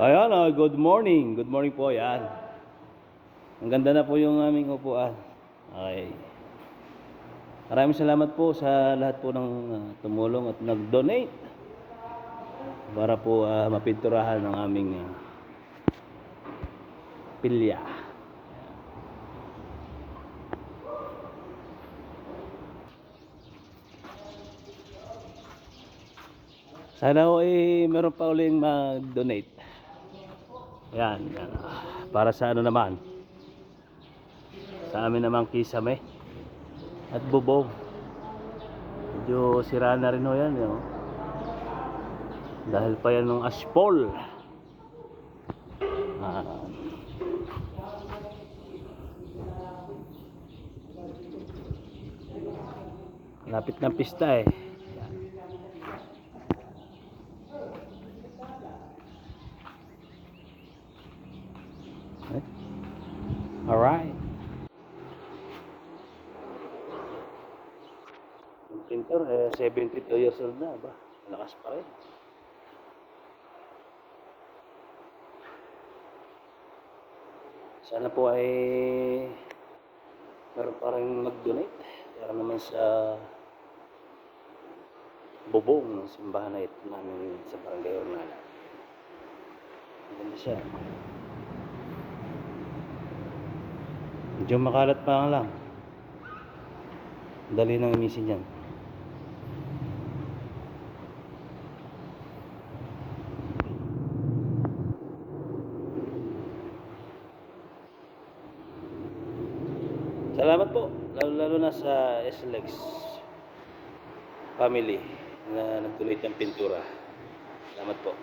Ayan, ah, good morning. Good morning po, yan. Ang ganda na po yung aming upuan. Okay. Maraming salamat po sa lahat po ng ah, tumulong at nag-donate para po ah, mapinturahan ng aming ah, pilya. Sana ho eh, meron pa uling mag-donate. Yan, yan. Para sa ano naman? Sa amin naman kisame. At bubong. Medyo sira na rin ho yan. Yo. Dahil pa yan ng aspol. Ah. Lapit ng pista eh. Eh? Alright. Yung printer, eh, 72 years old na ba? Malakas pa rin. Sana po ay meron pa rin mag-donate. Para naman sa bubong ng simbahan na ito namin sa Barangay Ornala. Maganda siya. Medyo makalat pa lang. Dali nang imisin yan. Salamat po. Lalo-lalo na sa SLEX family na nagtuloy ng pintura. Salamat po.